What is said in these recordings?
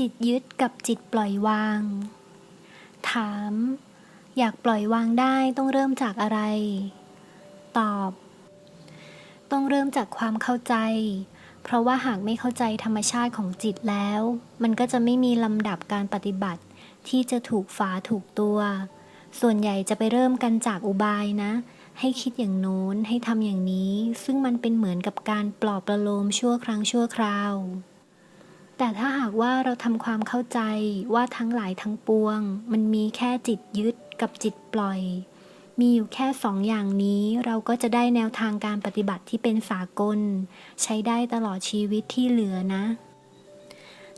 จิตยึดกับจิตปล่อยวาง ถาม อยากปล่อยวางได้ต้องเริ่มจากอะไร ตอบ ต้องเริ่มจากความเข้าใจ เพราะว่าหากไม่เข้าใจธรรมชาติของจิตแล้ว มันก็จะไม่มีลำดับการปฏิบัติ ที่จะถูกฝาถูกตัว ส่วนใหญ่จะไปเริ่มกันจากอุบายนะ ให้คิดอย่างโน้นให้ทำอย่างนี้ ซึ่งมันเป็นเหมือนกับการปลอบประโลมชั่วครั้งชั่วคราว แต่ถ้าหากว่าเราทำความเข้าใจว่าทั้งหลายทั้งปวง มันมีแค่จิตยึดกับจิตปล่อย มีอยู่แค่สองอย่างนี้เราก็จะได้แนวทางการปฏิบัติที่เป็นสากล ใช้ได้ตลอดชีวิตที่เหลือนะ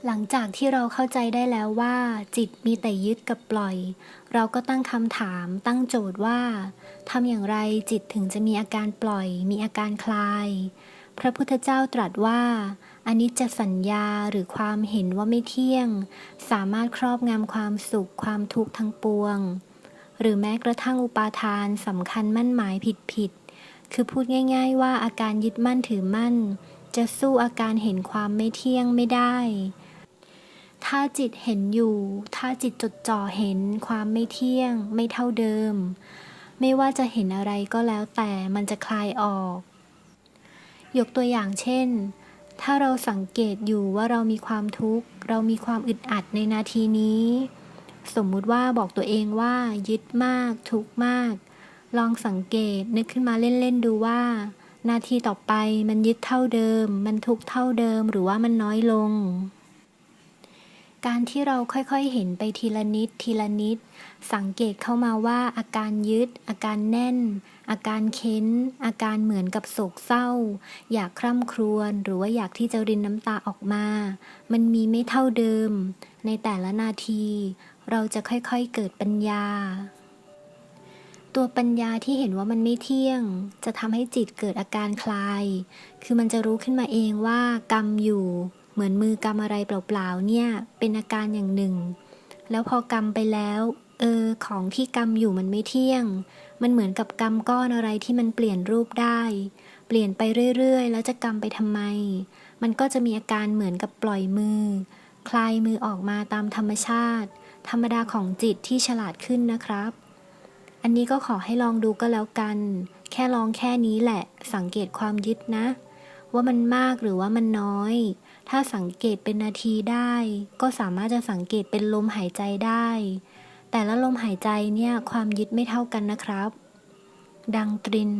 หลังจากที่เราเข้าใจได้แล้วว่า จิตมีแต่ยึดกับปล่อย เราก็ตั้งคำถามตั้งโจทย์ว่าทำอย่างไรจิตถึงจะมีอาการปล่อย มีอาการคลาย พระพุทธเจ้าตรัสว่าอันิจจสัญญาหรือความเห็นว่าไม่เที่ยง สามารถครอบงำความสุขความทุกข์ทั้งปวง หรือแม้กระทั่งอุปาทานสำคัญมั่นหมายผิดผิดคือพูดง่าย ๆ ว่าอาการยึดมั่นถือมั่น จะสู้อาการเห็นความไม่เที่ยงไม่ได้ ถ้าจิตเห็นอยู่ ถ้าจิตจดจ่อเห็นความไม่เที่ยง ไม่เท่าเดิม ไม่ว่าจะเห็นอะไรก็แล้วแต่มันจะคลายออก ยกตัวอย่างเช่น ถ้าเราสังเกตอยู่ว่าเรามีความทุกข์ เรามีความอึดอัดในนาทีนี้ สมมุติว่าบอกตัวเองว่า ยึดมาก ทุกมาก ลองสังเกตนึกขึ้นมาเล่นๆดูว่า นาทีต่อไปมันยึดเท่าเดิม มันทุกเท่าเดิมหรือว่ามันน้อยลง การที่เราค่อยๆเห็นไปทีละนิดทีละนิด สังเกตเข้ามาว่าอาการยึด อาการแน่น อาการเค้น อาการเหมือนกับโศกเศร้า อยากคร่ำครวญหรือว่าอยากที่จะรินน้ำตาออกมา มันมีไม่เท่าเดิม ในแต่ละนาที เราจะค่อยๆเกิดปัญญา ตัวปัญญาที่เห็นว่ามันไม่เที่ยง จะทำให้จิตเกิดอาการคลาย คือมันจะรู้ขึ้นมาเองว่ากรรมอยู่ เหมือนมือกรรมอะไรเปล่าๆเนี่ย เป็นอาการอย่างหนึ่ง แล้วพอกรรมไปแล้ว เออ ของที่กรรมอยู่มันไม่เที่ยง มันเหมือนกับกรรมก้อนอะไรที่มันเปลี่ยนรูปได้ เปลี่ยนไปเรื่อยๆ แล้วจะกรรมไปทำไม มันก็จะมีอาการเหมือนกับปล่อยมือ คลายมือออกมาตามธรรมชาติ ธรรมดาของจิตที่ฉลาดขึ้นนะครับ อันนี้ก็ขอให้ลองดูก็แล้วกัน แค่ลองแค่นี้แหละ สังเกตความยึดนะ ว่ามันมากหรือว่ามันน้อย ถ้าสังเกตเป็นนาทีได้ ก็สามารถจะสังเกตเป็นลมหายใจได้ แต่ละลมหายใจเนี่ยความยึดไม่เท่ากันนะครับ ดังตริน